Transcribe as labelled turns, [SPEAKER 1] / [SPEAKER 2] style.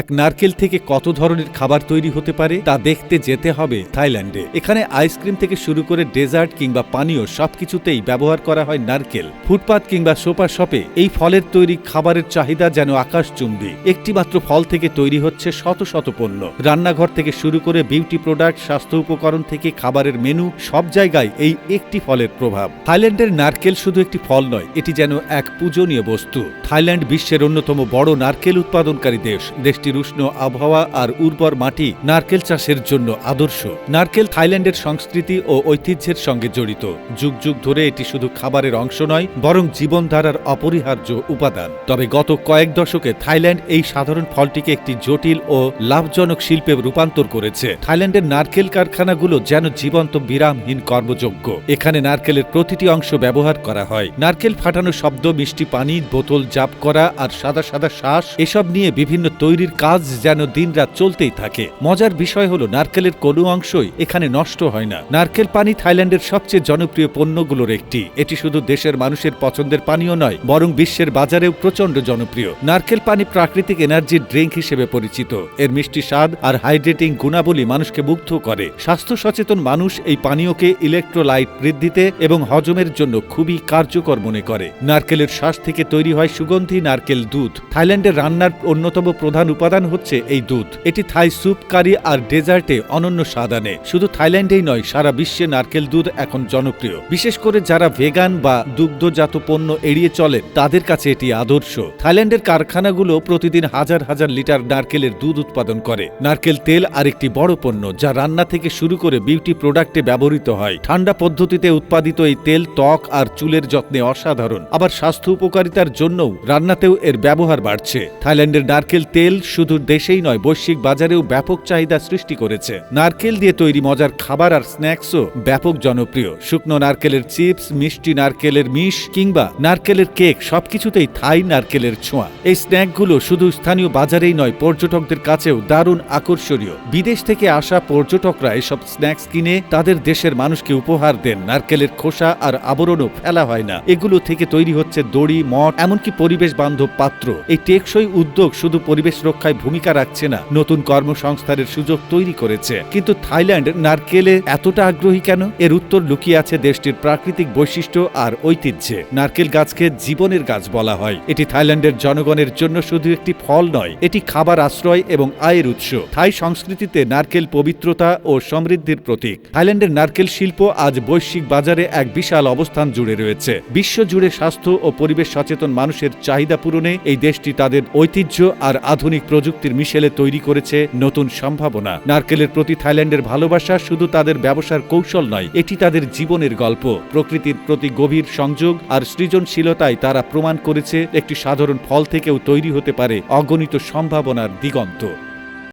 [SPEAKER 1] এক নারকেল থেকে কত ধরনের খাবার তৈরি হতে পারে তা দেখতে যেতে হবে থাইল্যান্ডে। এখানে আইসক্রিম থেকে শুরু করে ডেজার্ট কিংবা পানীয় সবকিছুতেই ব্যবহার করা হয় নারকেল। ফুটপাত কিংবা সোপা শপে এই ফলের তৈরি খাবারের চাহিদা যেন আকাশচুম্বী। একটি মাত্র ফল থেকে তৈরি হচ্ছে শত শত পণ্য। রান্নাঘর থেকে শুরু করে বিউটি প্রোডাক্ট, স্বাস্থ্য উপকরণ থেকে খাবারের মেনু, সব জায়গায় এই একটি ফলের প্রভাব। থাইল্যান্ডের নারকেল শুধু একটি ফল নয়, এটি যেন এক পূজনীয় বস্তু। থাইল্যান্ড বিশ্বের অন্যতম বড় নারকেল উৎপাদনকারী দেশ। দেশ দেশটির উষ্ণ আবহাওয়া আর উর্বর মাটি নারকেল চাষের জন্য আদর্শ। নারকেল থাইল্যান্ডের সংস্কৃতি ও ঐতিহ্যের সঙ্গে জড়িত। যুগ যুগ ধরে এটি শুধু খাবারের অংশ নয়, বরং জীবনধারার অপরিহার্য উপাদান। তবে গত কয়েক দশকে থাইল্যান্ড এই সাধারণ ফলটিকে একটি জটিল ও লাভজনক শিল্পে রূপান্তর করেছে। থাইল্যান্ডের নারকেল কারখানাগুলো যেন জীবন্ত বিরামহীন কর্মযোগ্য। এখানে নারকেলের প্রতিটি অংশ ব্যবহার করা হয়। নারকেল ফাটানো শব্দ, মিষ্টি পানি, বোতল জাপ করা আর সাদা সাদা শ্বাস, এসব নিয়ে বিভিন্ন তৈরির কাজ যেন দিনরাত চলতেই থাকে। মজার বিষয় হলো, নারকেলের কোনো অংশই এখানে নষ্ট হয় না। নারকেল পানি থাইল্যান্ডের সবচেয়ে জনপ্রিয় পণ্যগুলোর একটি। এটি শুধু দেশের মানুষের পছন্দের পানীয় নয়, বরং বিশ্বের বাজারেও প্রচণ্ড জনপ্রিয়। নারকেল পানি প্রাকৃতিক এনার্জির ড্রিঙ্ক হিসেবে পরিচিত। এর মিষ্টি স্বাদ আর হাইড্রেটিং গুণাবলী মানুষকে মুগ্ধ করে। স্বাস্থ্য সচেতন মানুষ এই পানীয়কে ইলেকট্রোলাইট বৃদ্ধিতে এবং হজমের জন্য খুবই কার্যকর মনে করে। নারকেলের শ্বাস থেকে তৈরি হয় সুগন্ধি নারকেল দুধ। থাইল্যান্ডের রান্নার অন্যতম প্রধান উপাদান হচ্ছে এই দুধ। এটি থাই স্যুপ, কারি আর ডেজার্টে অনন্য স্বাদ আনে। শুধু থাইল্যান্ডেই নয়, সারা বিশ্বে নারকেল দুধ এখন জনপ্রিয়। বিশেষ করে যারা ভেগান বা দুগ্ধজাত পণ্য এড়িয়ে চলেন তাদের কাছে এটি আদর্শ। থাইল্যান্ডের কারখানাগুলো প্রতিদিন হাজার হাজার লিটার নারকেলের দুধ উৎপাদন করে। নারকেল তেল আরেকটি বড় পণ্য, যা রান্না থেকে শুরু করে বিউটি প্রোডাক্টে ব্যবহৃত হয়। ঠান্ডা পদ্ধতিতে উৎপাদিত এই তেল, ত্বক আর চুলের যত্নে অসাধারণ। আবার স্বাস্থ্য উপকারিতার জন্যও রান্নাতেও এর ব্যবহার বাড়ছে। থাইল্যান্ডের নারকেল তেল শুধু দেশেই নয়, বৈশ্বিক বাজারেও ব্যাপক চাহিদা সৃষ্টি করেছে। নারকেল দিয়ে তৈরি মজার খাবার আর স্ন্যাক্সও ব্যাপক জনপ্রিয়। শুকনো নারকেলের চিপস, মিষ্টি নারকেলের মিশ কিংবা নারকেলের কেক সবকিছুতেই থাই নারকেলের ছোঁয়া। এই স্ন্যাকগুলো শুধু স্থানীয় বাজারেই নয়, পর্যটকদের কাছেও দারুণ আকর্ষণীয়। বিদেশ থেকে আসা পর্যটকরা এসব স্ন্যাক্স কিনে তাদের দেশের মানুষকে উপহার দেন। নারকেলের খোসা আর আবরণও ফেলা হয় না। এগুলো থেকে তৈরি হচ্ছে দড়ি, মঠ, এমনকি পরিবেশ বান্ধব পাত্র। এই টেকসই উদ্যোগ শুধু পরিবেশ রক্ষায় ভূমিকা রাখছে না। নতুন কর্মসংস্থানের সুযোগ তৈরি করেছে। কিন্তু থাইল্যান্ড নারকেলে এতটা আগ্রহী কেন? এর উত্তর লুকিয়ে আছে দেশটির প্রাকৃতিক বৈশিষ্ট্য আর ঐতিহ্যে। নারকেল গাছকে জীবনের গাছ বলা হয়। এটি থাইল্যান্ডের জনগণের জন্য শুধু একটি ফল নয়, এটি খাবার আশ্রয় এবং আয়ের উৎস। থাই সংস্কৃতিতে নারকেল পবিত্রতা ও সমৃদ্ধির প্রতীক। থাইল্যান্ডের নারকেল শিল্প আজ বৈশ্বিক বাজারে এক বিশাল অবস্থান জুড়ে রয়েছে। বিশ্ব জুড়ে স্বাস্থ্য ও পরিবেশ সচেতন মানুষের চাহিদা পূরণে এই দেশটি তাদের ঐতিহ্য আর আধুনিক প্রযুক্তির মিশেলে তৈরি করেছে নতুন সম্ভাবনা। নারকেলের প্রতি থাইল্যান্ডের ভালোবাসা শুধু তাদের ব্যবসার কৌশল নয়, এটি তাদের জীবনের গল্প। প্রকৃতির প্রতি গভীর সংযোগ আর সৃজনশীলতায় তারা প্রমাণ করেছে, একটি সাধারণ ফল থেকেও তৈরি হতে পারে অগণিত সম্ভাবনার দিগন্ত।